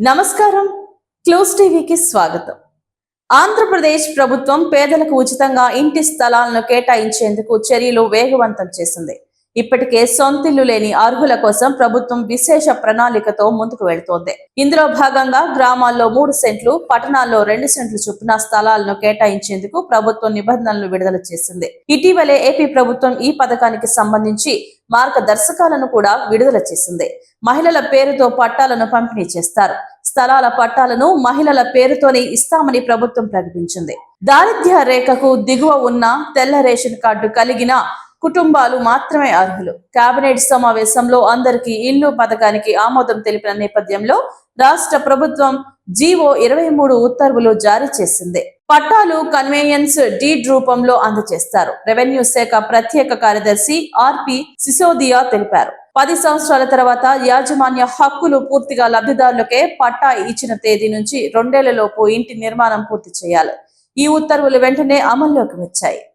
నమస్కారం. క్లోజ్ టీవీకి స్వాగతం. ఆంధ్రప్రదేశ్ ప్రభుత్వం పేదలకు ఉచితంగా ఇంటి స్థలాలను కేటాయించేందుకు చర్యలు వేగవంతం చేసింది. ఇప్పటికే సొంతిల్లు లేని అర్హుల కోసం ప్రభుత్వం విశేష ప్రణాళికతో ముందుకు వెళుతోంది. ఇందులో భాగంగా గ్రామాల్లో మూడు సెంట్లు పట్టణాల్లో రెండు సెంట్లు చొప్పున స్థలాలను కేటాయించేందుకు ప్రభుత్వం నిబంధనలు విడుదల చేసింది. ఇటీవలే ఏపీ ప్రభుత్వం ఈ పథకానికి సంబంధించి మార్గదర్శకాలను కూడా విడుదల చేసింది. మహిళల పేరుతో పట్టాలను పంపిణీ చేస్తారు. స్థలాల పట్టాలను మహిళల పేరుతోనే ఇస్తామని ప్రభుత్వం ప్రకటించింది. దారిద్ర్య రేఖకు దిగువ ఉన్న తెల్ల రేషన్ కార్డు కలిగిన కుటుంబాలు మాత్రమే అర్హులు. కేబినెట్ సమావేశంలో అందరికీ ఇల్లు పథకానికి ఆమోదం తెలిపిన నేపథ్యంలో రాష్ట్ర ప్రభుత్వం జీవో ఇరవై మూడు ఉత్తర్వులు జారీ చేసింది. పట్టాలు కన్వేయన్స్ డీడ్ రూపంలో అందజేస్తారు. రెవెన్యూ శాఖ ప్రత్యేక కార్యదర్శి ఆర్పి సిసోదియా తెలిపారు. పది సంవత్సరాల తర్వాత యాజమాన్య హక్కులు పూర్తిగా లబ్ధిదారులకే పట్టా ఇచ్చిన తేదీ నుంచి రెండేళ్ళలోపు ఇంటి నిర్మాణం పూర్తి చేయాలి. ఈ ఉత్తర్వులు వెంటనే అమల్లోకి వచ్చాయి.